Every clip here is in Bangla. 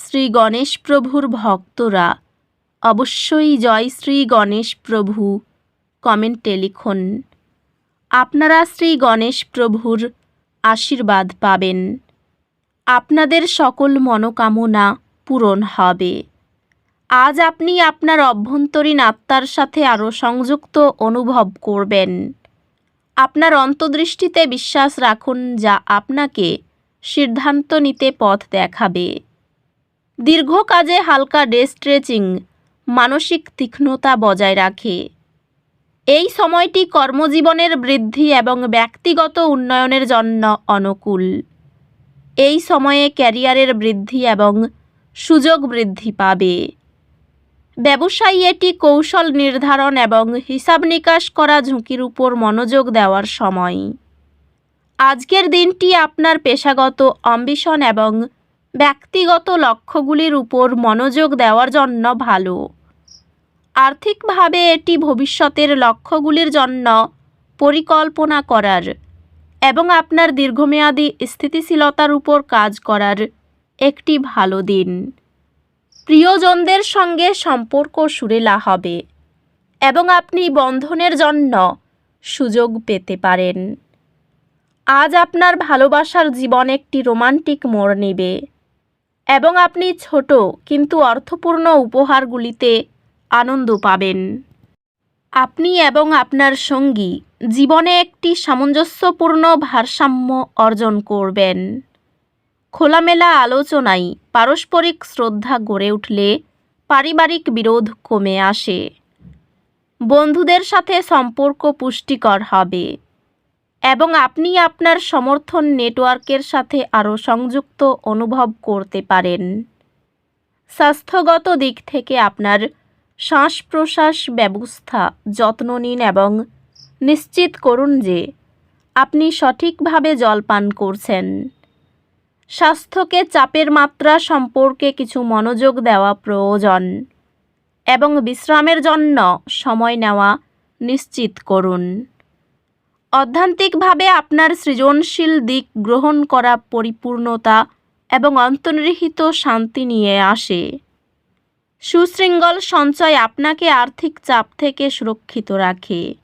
শ্রী গণেশ প্রভুর ভক্তরা। অবশ্যই জয় শ্রী গণেশ প্রভু, কমেন্টে লিখুন। আপনারা শ্রী গণেশ প্রভুর আশীর্বাদ পাবেন। আপনাদের সকল মনোকামনা পূরণ হবে। আজ আপনি আপনার অভ্যন্তরীণ আত্মার সাথে আরও সংযুক্ত অনুভব করবেন। আপনার অন্তদৃষ্টিতে বিশ্বাস রাখুন যা আপনাকে সিদ্ধান্ত নিতে পথ দেখাবে। দীর্ঘ কাজে হালকা ডে স্ট্রেচিং, মানসিক তীক্ষ্ণতা বজায় রাখে। এই সময়টি কর্মজীবনের বৃদ্ধি এবং ব্যক্তিগত উন্নয়নের জন্য অনুকূল। এই সময়ে ক্যারিয়ারের বৃদ্ধি এবং সুযোগ বৃদ্ধি পাবে। ব্যবসায়ী এটি কৌশল নির্ধারণ এবং হিসাব নিকাশ করা ঝুঁকির উপর মনোযোগ দেওয়ার সময়। আজকের দিনটি আপনার পেশাগত অম্বিশন এবং ব্যক্তিগত লক্ষ্যগুলির উপর মনোযোগ দেওয়ার জন্য ভালো। আর্থিকভাবে এটি ভবিষ্যতের লক্ষ্যগুলির জন্য পরিকল্পনা করার এবং আপনার দীর্ঘমেয়াদী স্থিতিশীলতার উপর কাজ করার একটি ভালো দিন। প্রিয়জনদের সঙ্গে সম্পর্ক সুরেলা হবে এবং আপনি বন্ধনের জন্য সুযোগ পেতে পারেন। আজ আপনার ভালোবাসার জীবন একটি রোমান্টিক মোড় নেবে। এবং আপনি ছোট কিন্তু অর্থপূর্ণ উপহারগুলিতে আনন্দ পাবেন। আপনি এবং আপনার সঙ্গী জীবনে একটি সামঞ্জস্যপূর্ণ ভারসাম্য অর্জন করবেন। খোলামেলা আলোচনায় পারস্পরিক শ্রদ্ধা গড়ে উঠলে পারিবারিক বিরোধ কমে আসে। বন্ধুদের সাথে সম্পর্ক পুষ্টিকর হবে। এবং আপনি আপনার সমর্থন নেটওয়ার্কের সাথে আরও সংযুক্ত অনুভব করতে পারেন। স্বাস্থ্যগত দিক থেকে আপনার শ্বাস প্রশ্বাস ব্যবস্থা যত্ন নিন এবং নিশ্চিত করুন যে আপনি সঠিকভাবে জল পান করছেন। স্বাস্থ্যকে চাপের মাত্রা সম্পর্কে কিছু মনোযোগ দেওয়া প্রয়োজন এবং বিশ্রামের জন্য সময় নেওয়া নিশ্চিত করুন। অধ্যান্তিকভাবে আপনার সৃজনশীল দিক গ্রহণ করা পরিপূর্ণতা এবং অন্তর্নিহিত শান্তি নিয়ে আসে। সুশৃঙ্গল সঞ্চয় আপনাকে আর্থিক চাপ থেকে সুরক্ষিত রাখে।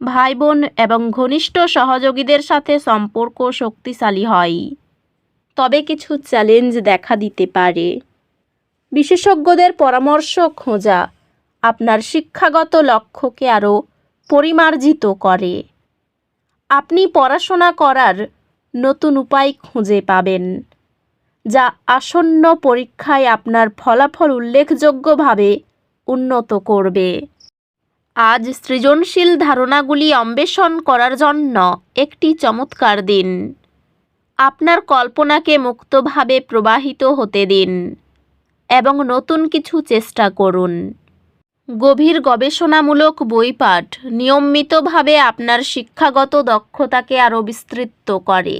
ভাই বোন এবং ঘনিষ্ঠ সহযোগীদের সাথে সম্পর্ক শক্তিশালী হয়। তবে কিছু চ্যালেঞ্জ দেখা দিতে পারে। বিশেষজ্ঞদের পরামর্শ খোঁজা আপনার শিক্ষাগত লক্ষ্যকে আরও পরিমার্জিত করে। আপনি পড়াশোনা করার নতুন উপায় খুঁজে পাবেন, যা আসন্ন পরীক্ষায় আপনার ফলাফল উল্লেখযোগ্যভাবে উন্নত করবে। আজ সৃজনশীল ধারণাগুলি অন্বেষণ করার জন্য একটি চমৎকার দিন। আপনার কল্পনাকে মুক্তভাবে প্রবাহিত হতে দিন এবং নতুন কিছু চেষ্টা করুন। গভীর গবেষণামূলক বই পাঠ নিয়মিতভাবে আপনার শিক্ষাগত দক্ষতাকে আরও বিস্তৃত করে।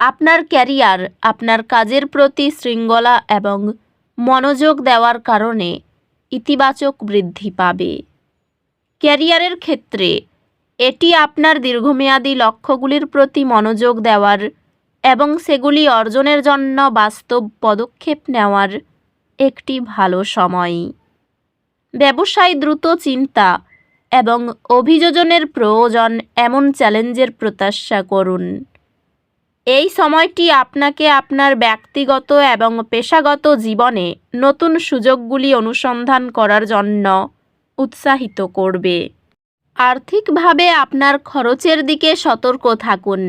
আপনার ক্যারিয়ার, আপনার কাজের প্রতি শৃঙ্খলা এবং মনোযোগ দেওয়ার কারণে ইতিবাচক বৃদ্ধি পাবে। ক্যারিয়ারের ক্ষেত্রে, এটি আপনার দীর্ঘমেয়াদী লক্ষ্যগুলির প্রতি মনোযোগ দেওয়ার এবং সেগুলি অর্জনের জন্য বাস্তব পদক্ষেপ নেওয়ার একটি ভালো সময়। ব্যবসায় দ্রুত চিন্তা এবং অভিযোজনের প্রয়োজন এমন চ্যালেঞ্জের প্রত্যাশা করুন। এই সময়টি আপনাকে আপনার ব্যক্তিগত এবং পেশাগত জীবনে নতুন সুযোগগুলি অনুসন্ধান করার জন্য উৎসাহিত করবে। আর্থিকভাবে আপনার খরচের দিকে সতর্ক থাকুন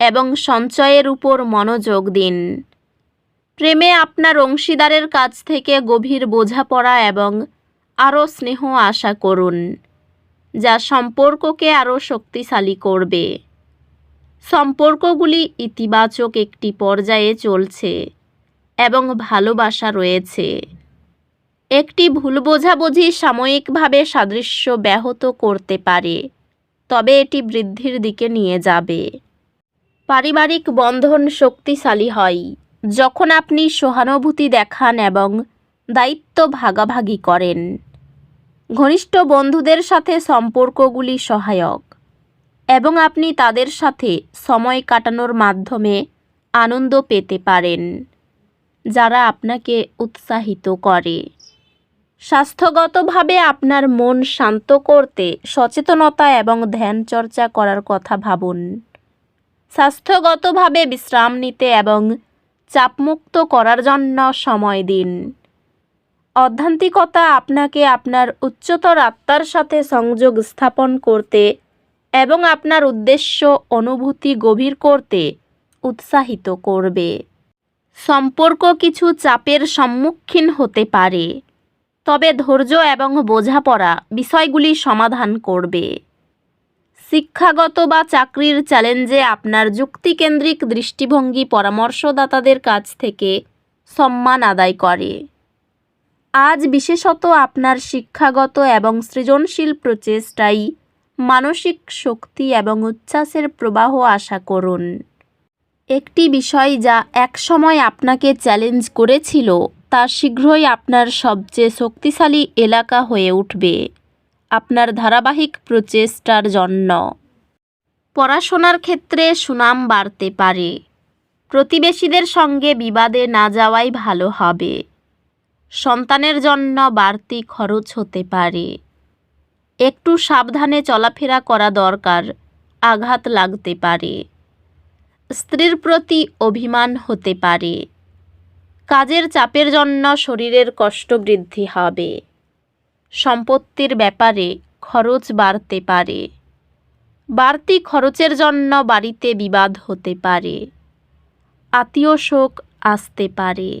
এবং সঞ্চয়ের উপর মনোযোগ দিন। প্রেমে আপনার অংশীদারের কাছ থেকে গভীর বোঝাপড়া এবং আরও স্নেহ আশা করুন, যা সম্পর্ককে আরও শক্তিশালী করবে। সম্পর্কগুলি ইতিবাচক একটি পর্যায়ে চলছে এবং ভালোবাসা রয়েছে। একটি ভুল বোঝাবুঝি সাময়িকভাবে সাদৃশ্য ব্যাহত করতে পারে, তবে এটি বৃদ্ধির দিকে নিয়ে যাবে। পারিবারিক বন্ধন শক্তিশালী হয়, যখন আপনি সহানুভূতি দেখান এবং দায়িত্ব ভাগাভাগি করেন। ঘনিষ্ঠ বন্ধুদের সাথে সম্পর্কগুলি সহায়ক এবং আপনি তাদের সাথে সময় কাটানোর মাধ্যমে আনন্দ পেতে পারেন, যারা আপনাকে উৎসাহিত করে। স্বাস্থ্যগতভাবে আপনার মন শান্ত করতে সচেতনতা এবং ধ্যান চর্চা করার কথা ভাবুন। স্বাস্থ্যগতভাবে বিশ্রাম নিতে এবং চাপমুক্ত করার জন্য সময় দিন। অধ্যান্তিকতা আপনাকে আপনার উচ্চতর আত্মার সাথে সংযোগ স্থাপন করতে এবং আপনার উদ্দেশ্য অনুভূতি গভীর করতে উৎসাহিত করবে। সম্পর্ক কিছু চাপের সম্মুখীন হতে পারে, তবে ধৈর্য এবং বোঝাপড়া বিষয়গুলি সমাধান করবে। শিক্ষাগত বা চাকরির চ্যালেঞ্জে আপনার যুক্তিকেন্দ্রিক দৃষ্টিভঙ্গি পরামর্শদাতাদের কাছ থেকে সম্মান আদায় করে। আজ বিশেষত আপনার শিক্ষাগত এবং সৃজনশীল প্রচেষ্টাই মানসিক শক্তি এবং উচ্ছ্বাসের প্রবাহ আশা করুন। একটি বিষয় যা একসময় আপনাকে চ্যালেঞ্জ করেছিল, তা শীঘ্রই আপনার সবচেয়ে শক্তিশালী এলাকা হয়ে উঠবে। আপনার ধারাবাহিক প্রচেষ্টার জন্য। পড়াশোনার ক্ষেত্রে সুনাম বাড়তে পারে। প্রতিবেশীদের সঙ্গে বিবাদে না যাওয়াই ভালো হবে। সন্তানের জন্য বাড়তি খরচ হতে পারে। একটু সাবধানে চলাফেরা করা দরকার, আঘাত লাগতে পারে। স্ত্রীর প্রতি অভিমান হতে পারে। কাজের চাপের জন্য শরীরের কষ্ট বৃদ্ধি হবে। সম্পত্তির ব্যাপারে খরচ বাড়তে পারে। বাড়তি খরচের জন্য বাড়িতে বিবাদ হতে পারে। আত্মীয় শোক আসতে পারে।